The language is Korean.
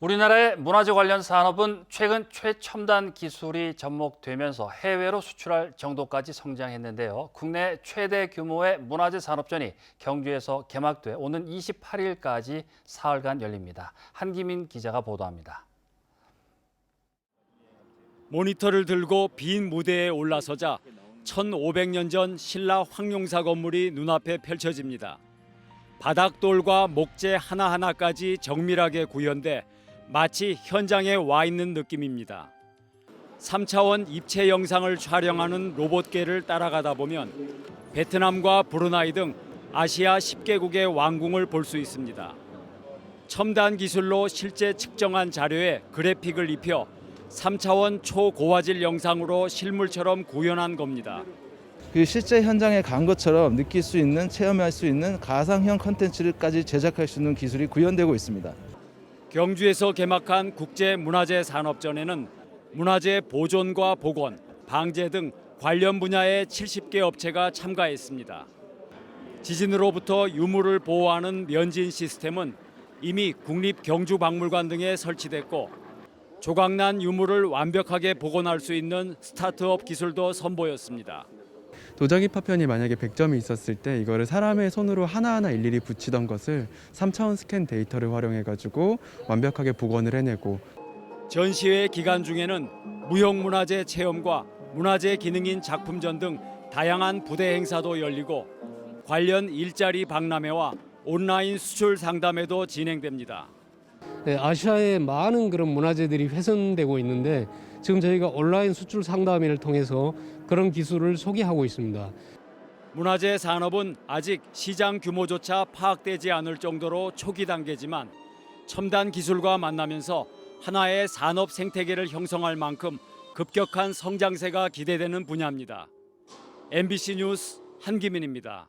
우리나라의 문화재 관련 산업은 최근 최첨단 기술이 접목되면서 해외로 수출할 정도까지 성장했는데요. 국내 최대 규모의 문화재 산업전이 경주에서 개막돼 오는 28일까지 사흘간 열립니다. 한기민 기자가 보도합니다. 모니터를 들고 빈 무대에 올라서자 1500년 전 신라 황룡사 건물이 눈앞에 펼쳐집니다. 바닥돌과 목재 하나하나까지 정밀하게 구현돼 마치 현장에 와 있는 느낌입니다. 3차원 입체 영상을 촬영하는 로봇계를 따라가다 보면 베트남과 브루나이 등 아시아 10개국의 왕궁을 볼 수 있습니다. 첨단 기술로 실제 측정한 자료에 그래픽을 입혀 3차원 초고화질 영상으로 실물처럼 구현한 겁니다. 그 실제 현장에 간 것처럼 느낄 수 있는 체험할 수 있는 가상형 컨텐츠까지 제작할 수 있는 기술이 구현되고 있습니다. 경주에서 개막한 국제문화재 산업전에는 문화재 보존과 복원, 방제 등 관련 분야의 70개 업체가 참가했습니다. 지진으로부터 유물을 보호하는 면진 시스템은 이미 국립경주박물관 등에 설치됐고 조각난 유물을 완벽하게 복원할 수 있는 스타트업 기술도 선보였습니다. 도자기 파편이 만약에 100점이 있었을 때 이거를 사람의 손으로 하나하나 일일이 붙이던 것을 3차원 스캔 데이터를 활용해 가지고 완벽하게 복원을 해내고 전시회 기간 중에는 무형문화재 체험과 문화재 기능인 작품전 등 다양한 부대 행사도 열리고 관련 일자리 박람회와 온라인 수출 상담회도 진행됩니다. 네, 아시아에 많은 그런 문화재들이 훼손되고 있는데 지금 저희가 온라인 수출 상담회를 통해서 그런 기술을 소개하고 있습니다. 문화재 산업은 아직 시장 규모조차 파악되지 않을 정도로 초기 단계지만 첨단 기술과 만나면서 하나의 산업 생태계를 형성할 만큼 급격한 성장세가 기대되는 분야입니다. MBC 뉴스 한기민입니다.